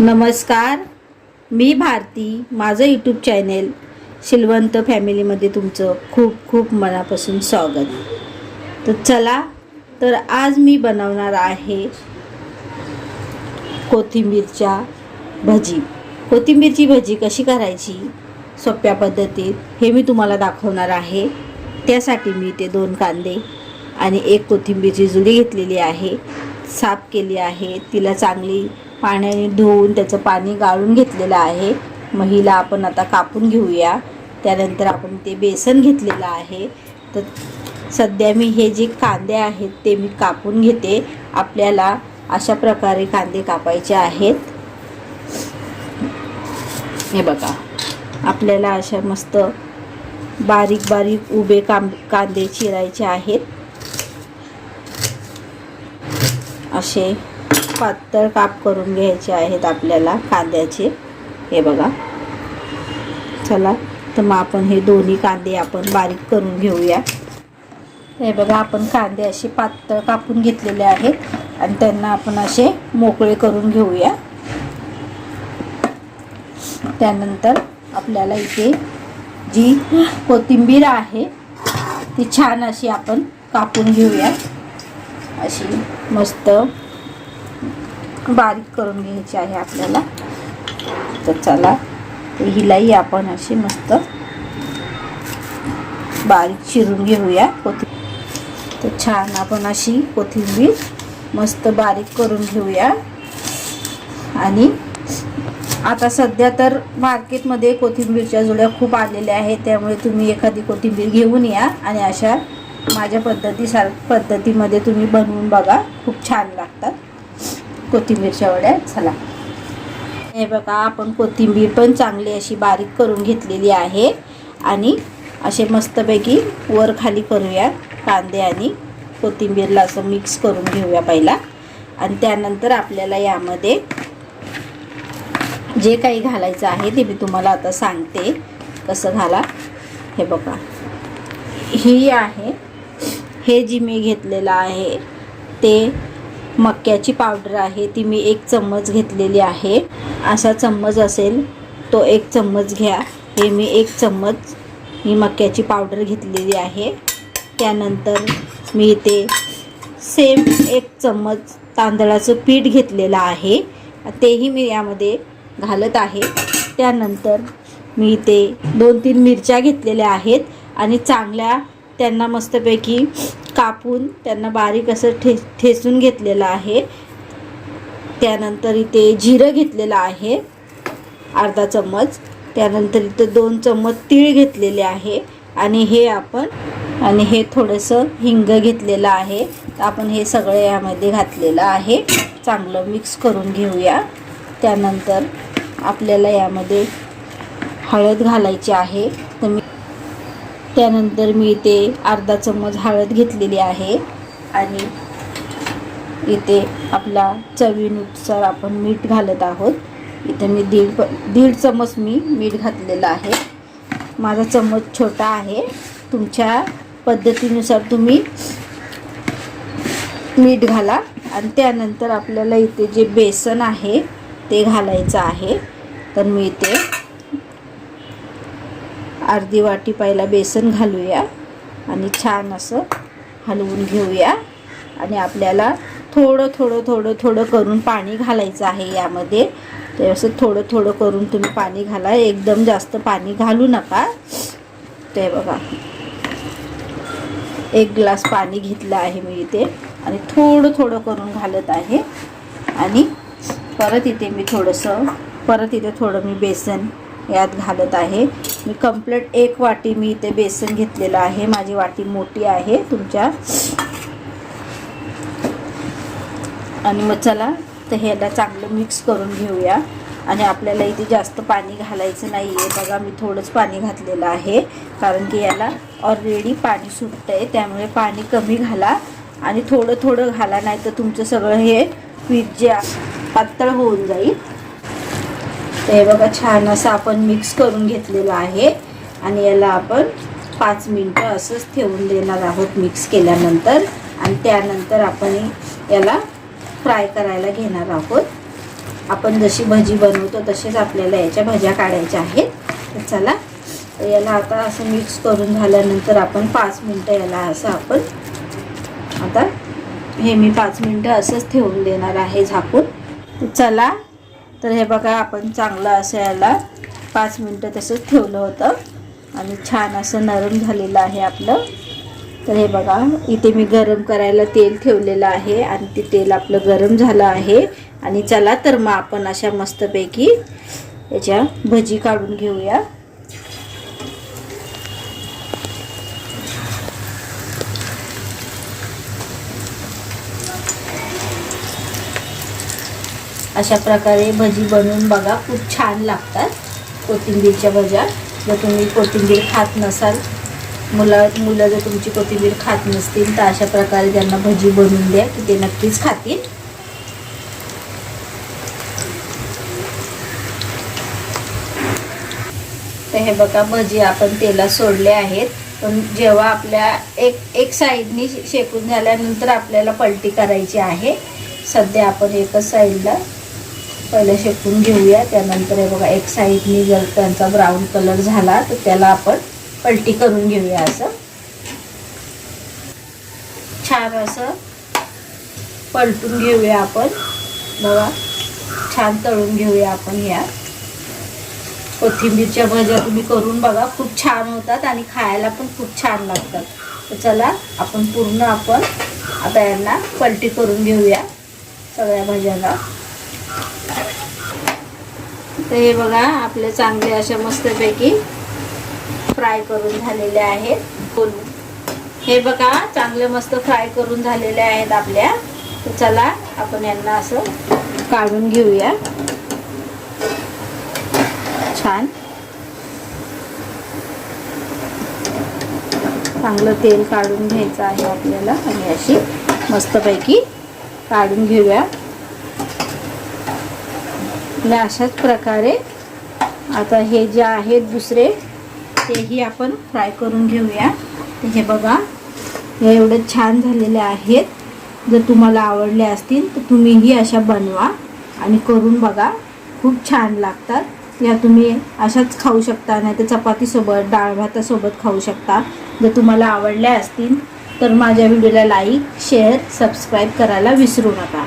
नमस्कार मी भारती माझं YouTube channel Shilwant फॅमिलीमध्ये तुमचं खूप खूप मनापासून स्वागत तर चला तर आज मी बनवणार आहे कोथिंबीरच्या भजी. कोथिंबीरची भजी कशी करायची? सोप्या पद्धतीत. हे मी तुम्हाला दाखवणार आहे. त्यासाठी मी ते दोन कांदे आणि एक कोथिंबीरची जुडी घेतलेली आहे. साफ केली आहे. तिला चांगली पाण्याने धुवून त्याचं पाणी गाळून घेतलेलं आहे. मग हिला आपण आता कापून घेऊया. त्यानंतर आपण ते बेसन घेतलेलं आहे. तर सध्या मी हे जे कांदे आहेत ते मी कापून घेते. आपल्याला अशा प्रकारे कांदे कापायचे आहेत. हे बघा. आपल्याला अशा मस्त बारीक बारीक उभे काम कांदे चिरायचे आहेत. असे पातळ काप करून घ्यायचे आहेत आपल्याला कांद्याचे. हे बघा. चला तर मग आपण हे दोन्ही कांदे आपण बारीक करून घेऊया. हे बघा आपण कांदे असे पातळ कापून घेतलेले आहेत आणि त्यांना आपण असे मोकळे करून घेऊया. त्यानंतर आपल्याला इथे जी कोथिंबीर आहे ती छान अशी आपण कापून घेऊया. अशी मस्त बारीक करून घ्यायची आहे आपल्याला. तर चला तर हिलाही आपण अशी मस्त बारीक चिरून घेऊया. कोथिंबीर तर छान आपण अशी कोथिंबीर मस्त बारीक करून घेऊया. आणि आता सध्या तर मार्केटमध्ये कोथिंबीरच्या जुड्या खूप आलेल्या आहेत त्यामुळे तुम्ही एखादी कोथिंबीर घेऊन या आणि अशा माझ्या पद्धतीसार पद्धतीमध्ये तुम्ही बनवून बघा. खूप छान लागतात. कोथिंबीरच्या वड्या झाला हे बघा आपण कोथिंबीर पण चांगली अशी बारीक करून घेतलेली आहे. आणि असे मस्तपैकी वर खाली करूया कांदे आणि कोथिंबीरला असं मिक्स करून घेऊया पहिला. आणि त्यानंतर आपल्याला यामध्ये जे काही घालायचं आहे ते मी तुम्हाला आता सांगते कसं घाला. हे बघा. ही आहे हे जी मी घेतलेलं आहे ते मक्याची पावडर आहे ती मी एक चम्मच घेतलेली आहे. असा चम्मच असेल तो एक चम्मच घ्या. हे मी एक चम्मच ही मक्याची पावडर घेतलेली आहे. त्यानंतर मी इथे सेम एक चम्मच तांदळाचं पीठ घेतलेलं आहे. तेही मी यामध्ये घालत आहे. त्यानंतर मी इथे दोन तीन मिरच्या घेतलेल्या आहेत आणि चांगल्या त्यांना मस्तपैकी कापून त्यांना बारीक असं ठे ठेचून घेतलेलं आहे. त्यानंतर इथे जिरं घेतलेलं आहे. अर्धा चम्मच. त्यानंतर इथं दोन चम्मच तीळ घेतलेले आहे. आणि हे आपण आणि हे थोडंसं हिंग घेतलेलं आहे. तर आपण हे सगळं यामध्ये घातलेलं आहे. चांगलं मिक्स करून घेऊया. त्यानंतर आपल्याला यामध्ये हळद घालायची आहे. तर मी त्यानंतर मी इथे अर्धा चम्मच हळद घेतलेली आहे. आणि इथे आपला चवीनुसार आपण मीठ घालत आहोत. इथे मी दीड प दीड चम्मच मी मीठ घातलेलं आहे. माझा चम्मच छोटा आहे. तुमच्या पद्धतीनुसार तुम्ही मीठ घाला. आणि त्यानंतर आपल्याला इथे जे बेसन आहे ते घालायचं आहे. तर मी इथे अर्धी वाटी पहिला बेसन घालूया आणि छान असं हलवून घेऊया. आणि आपल्याला थोडं थोडं थोडं थोडं करून पाणी घालायचं आहे यामध्ये. ते असं थोडं थोडं करून तुम्ही पाणी घाला. एकदम जास्त पाणी घालू नका. ते बघा. एक ग्लास पाणी घेतलं आहे मी इथे. आणि थोडं थोडं करून घालत आहे. आणि परत इथे मी थोडंसं परत इथे थोडं मी बेसन यात घालत आहे. मी कंप्लीट एक वाटी मी इथे बेसन घेतलेलं आहे. माझी वाटी मोठी आहे तुमच्या. आणि मग चला तर ह्याला चांगलं मिक्स करून घेऊया. आणि आपल्याला इथे जास्त पाणी घालायचं नाही आहे बघा मी थोडंच पाणी घातलेलं आहे. कारण की याला ऑलरेडी पाणी सुटतं आहे त्यामुळे पाणी कमी घाला. आणि थोडं थोडं घाला नाही तर तुमचं सगळं हे पीठ जे पातळ होऊन जाईल. ते बघा छान असं आपण मिक्स करून घेतलेलं आहे. आणि याला आपण पाच मिनटं असंच ठेवून देणार आहोत मिक्स केल्यानंतर. आणि त्यानंतर आपण याला फ्राय करायला घेणार आहोत. आपण जशी भजी बनवतो तसेच आपल्याला याच्या भज्या काढायच्या आहेत. तर चला याला आता असं मिक्स करून झाल्यानंतर आपण पाच मिनटं याला असं आपण आता हे मी पाच मिनटं असंच ठेवून देणार आहे झाकून. तर चला तर हे बघा आपण चांगलं असं याला पाच मिनटं तसंच ठेवलं होतं. आणि छान असं नरम झालेलं आहे आपलं. तर हे बघा इथे मी गरम करायला तेल ठेवलेलं आहे आणि ते तेल आपलं गरम झालं आहे. आणि चला तर मग आपण अशा मस्तपैकी याच्या भजी काढून घेऊया. अशा प्रकारे भजी बनवून बघा खूप छान लागतात कोथिंबीरच्या भज्या. जर तुम्ही कोथिंबीर खात नसाल मुलं मुलं जर तुमची कोथिंबीर खात नसतील तर अशा प्रकारे त्यांना भजी बनवून द्या की ते नक्कीच खातील. तर हे बघा भजी आपण तेला सोडले आहेत. पण जेव्हा आपल्या एक एक साईडनी शेकून झाल्यानंतर आपल्याला पलटी करायची आहे. सध्या आपण एकच साईडला पहिले शेकून घेऊया. त्यानंतर हे बघा एक साईडनी जर त्यांचा ब्राऊन कलर झाला तर त्याला आपण पलटी करून घेऊया असं. छान असं पलटून घेऊया आपण. बघा छान तळून घेऊया आपण या. कोथिंबीरच्या भज्या तुम्ही करून बघा खूप छान होतात आणि खायला पण खूप छान लागतात. तर चला आपण पूर्ण आपण आता यांना पलटी करून घेऊया सगळ्या भाज्यांना. तर हे बघा आपले चांगले अशा मस्तपैकी फ्राय करून झालेले आहेत. बोलू हे बघा चांगले मस्त फ्राय करून झालेले आहेत आपल्या. तर चला आपण यांना असं काढून घेऊया. छान. चांगलं तेल काढून घ्यायचं आहे आपल्याला. आणि अशी मस्तपैकी काढून घेऊया. आणि अशाच प्रकारे आता हे जे आहेत दुसरे तेही आपण फ्राय करून घेऊया. हे बघा हे एवढे छान झालेले आहेत. जर तुम्हाला आवडले असतील तर तुम्हीही अशा बनवा आणि करून बघा. खूप छान लागतात. या तुम्ही अशाच खाऊ शकता नाही तर चपातीसोबत डाळ भातासोबत खाऊ शकता. जर तुम्हाला आवडल्या असतील तर माझ्या व्हिडिओला लाईक शेअर सबस्क्राईब करायला विसरू नका.